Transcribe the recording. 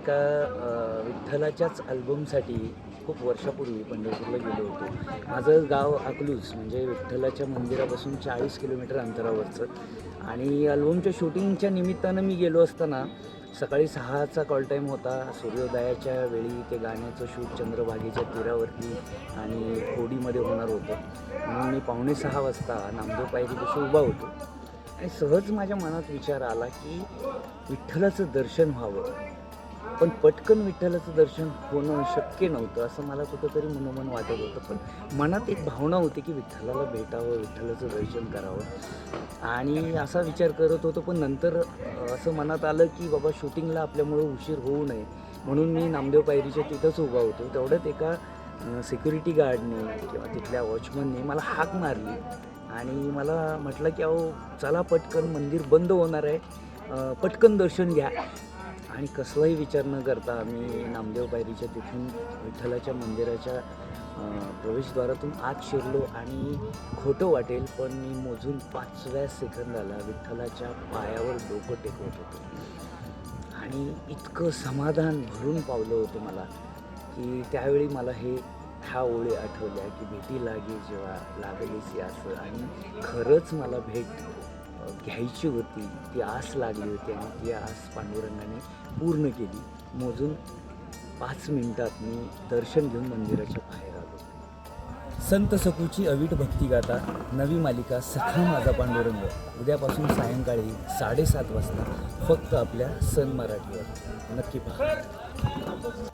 एका विठ्ठलाच्याच अल्बमसाठी खूप वर्षापूर्वी पंढरपूरला गेलो होतो. माझं गाव अकलूज म्हणजे विठ्ठलाच्या मंदिरापासून चाळीस किलोमीटर अंतरावरचं. आणि अल्बमच्या शूटिंगच्या निमित्तानं मी गेलो असताना सकाळी सहाचा कॉल टाईम होता. सूर्योदयाच्या वेळी ते गाण्याचं शूट चंद्रभागेच्या तीरावरती आणि होडीमध्ये होणार होतं. म्हणून मी पावणे सहा वाजता नामदेव पायरीपाशी उभा होतो. आणि सहज माझ्या मनात विचार आला की विठ्ठलाचं दर्शन व्हावं. पण पटकन विठ्ठलाचं दर्शन होणं शक्य नव्हतं असं मला कुठंतरी मनोमन वाटत होतं. पण मनात एक भावना होती की विठ्ठलाला भेटावं विठ्ठलाचं दर्शन करावं. आणि असा विचार करत होतो पण नंतर असं मनात आलं की बाबा शूटिंगला आपल्यामुळं उशीर होऊ नये. म्हणून मी नामदेव पायरीच्या तिथंच उभा होतो. तेवढ्यात एका सिक्युरिटी गार्डने किंवा तिथल्या वॉचमनने मला हाक मारली. आणि मला म्हटलं की अहो चला पटकन मंदिर बंद होणार आहे. पटकन दर्शन घ्या. आणि कसलाही विचार न करता आम्ही नामदेव पायरीच्या तिथून विठ्ठलाच्या मंदिराच्या प्रवेशद्वारातून आत शिरलो आणि खोटं वाटेल पण मी मोजून पाचव्या सेकंदाला विठ्ठलाच्या पायावर डोकं टेकवत होतो. आणि इतकं समाधान भरून पावलं होतं मला की त्यावेळी मला हे ह्या ओळी आठवल्या की भेटी लागे जेव्हा लागलीसी असं आणि खरंच मला भेट घ्यायची होती ती आस लागली होती आणि ती आस पांडुरंगाने पूर्ण केली. मोजून पाच मिनिटात मी दर्शन घेऊन मंदिराच्या बाहेर आलो. संत सकूची अवीट भक्तिगाथा नवी मालिका सखा माझा पांडुरंग. उद्यापासून सायंकाळी साडेसात वाजता फक्त आपल्या सन मराठीवर. नक्की पहा.